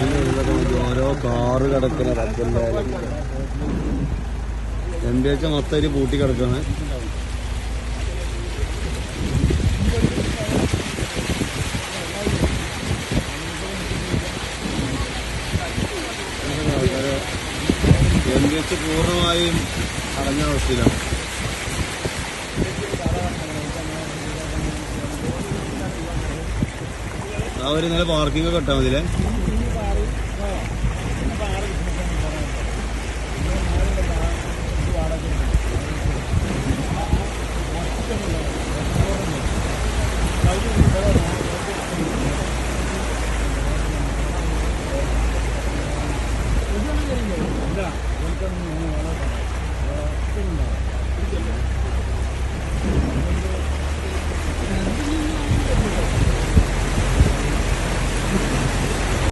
നോക്കി. ഓരോ കാറ് കിടക്കുന്ന റബ്ബിന്റെ എം ബി മൊത്തം പൂട്ടി കിടക്കാണ് എം ബി എച്ച് പൂർണമായും അടഞ്ഞ അവസ്ഥയിലാണ്. ആ ഒരു നല്ല പാർക്കിംഗ് ഒക്കെ മതിയില്ലേ? 证明我那个我病了